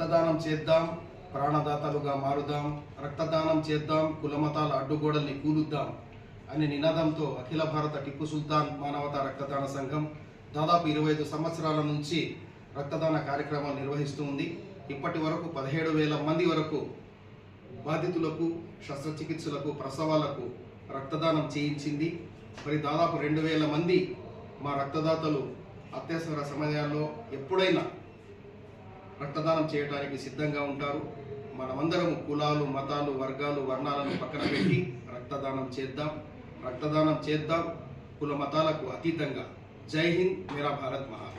రక్తదానం చేద్దాం ప్రాణదాతలుగా మారుదాం రక్తదానం చేద్దాం కులమతాల అడ్డుగోడల్ని కూలుద్దాం అనే నినాదంతో అఖిల భారత టిప్పు సుల్తాన్ మానవతా రక్తదాన సంఘం దాదాపు ఇరవై ఐదు సంవత్సరాల నుంచి రక్తదాన కార్యక్రమాలు నిర్వహిస్తూ ఉంది. ఇప్పటి వరకు పదిహేడు వేల మంది వరకు బాధితులకు శస్త్రచికిత్సలకు ప్రసవాలకు రక్తదానం చేయించింది. మరి దాదాపు రెండు వేల మంది మా రక్తదాతలు అత్యవసర సమయాల్లో ఎప్పుడైనా రక్తదానం చేయడానికి సిద్ధంగా ఉంటారు. మనమందరం కులాలు మతాలు వర్గాలు వర్ణాలను పక్కన పెట్టి రక్తదానం చేద్దాం. రక్తదానం చేద్దాం. కుల మతాలకు అతీతంగా. జై హింద్. మేరా భారత్ మహా